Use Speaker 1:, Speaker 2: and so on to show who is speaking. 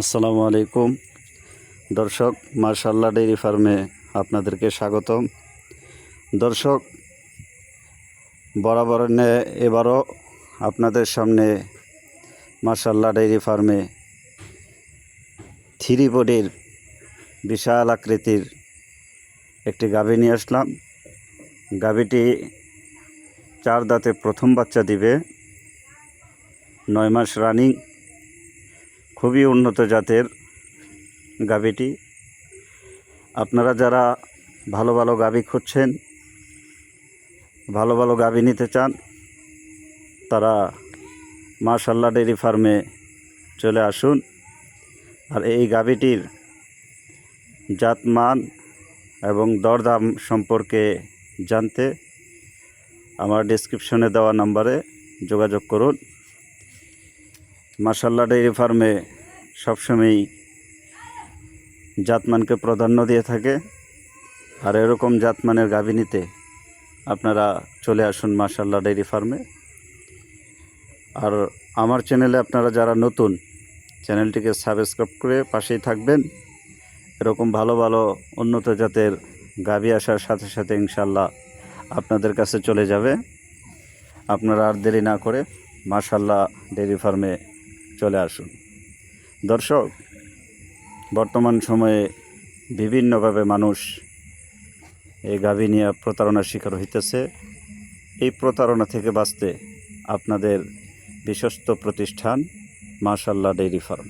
Speaker 1: আসসালামু আলাইকুম। দর্শক মার্শাল্লাহ ডেইরি ফার্মে আপনাদেরকে স্বাগতম। দর্শক, বরাবর এবারও আপনাদের সামনে মার্শাল্লাহ ডেইরি ফার্মে থ্রি বডির বিশাল আকৃতির একটি গাভী নিয়ে আসলাম। গাভীটি চার দাঁতে প্রথম বাচ্চা দিবে, নয় মাস রানিং। খুবই উন্নত জাতের গাভীটি। আপনারা যারা ভালো ভালো গাভী খুঁজছেন, ভালো ভালো গাভী নিতে চান, তারা মাশাল্লাহ ডেয়ারি ফার্মে চলে আসুন। আর এই গাভীটির জাতমান এবং দরদাম সম্পর্কে জানতে আমার ডিসক্রিপশনে দেওয়া নাম্বারে যোগাযোগ করুন। মার্শাল্লাহ ডেইরি ফার্মে সবসময়ই জাতমানকে প্রাধান্য দিয়ে থাকে। আর এরকম জাতমানের গাভী নিতে আপনারা চলে আসুন মার্শাল্লাহ ডেইরি ফার্মে। আর আমার চ্যানেলে আপনারা যারা নতুন, চ্যানেলটিকে সাবস্ক্রাইব করে পাশেই থাকবেন। এরকম ভালো ভালো উন্নত জাতের গাভী আসার সাথে সাথে ইনশাল্লাহ আপনাদের কাছে চলে যাবে। আপনারা আর দেরি না করে মার্শাল্লাহ ডেইরি ফার্মে চলে আসুন। দর্শক, বর্তমান সময়ে বিভিন্নভাবে মানুষ এই গাভী নিয়ে প্রতারণার শিকার হইতেছে। এই প্রতারণা থেকে বাঁচতে আপনাদের বিশ্বস্ত প্রতিষ্ঠান মাশাল্লাহ ডেইরি ফার্ম।